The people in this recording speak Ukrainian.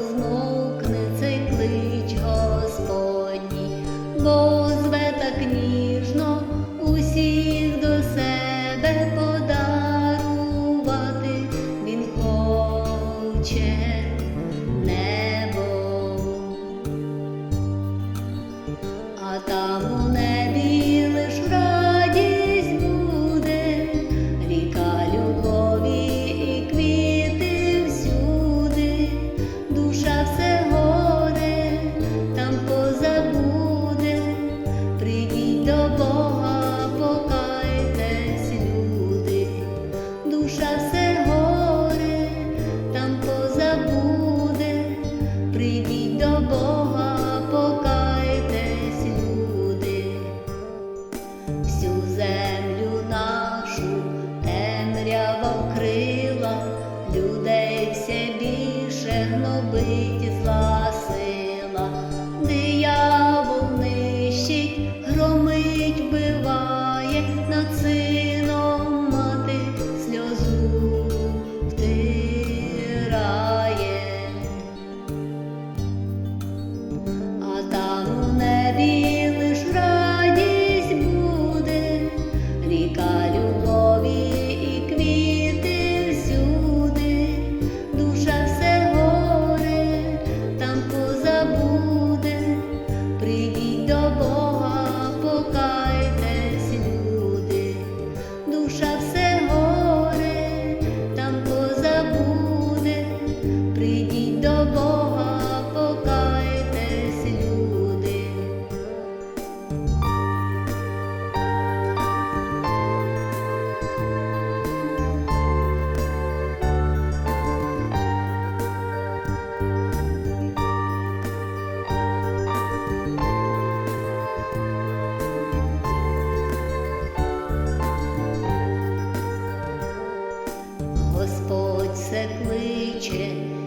змовкне цей клич Господній, бо зве так ніжно усіх до себе подарувати він хоче. покрила людей все більше гнобить зла. сонце кличе.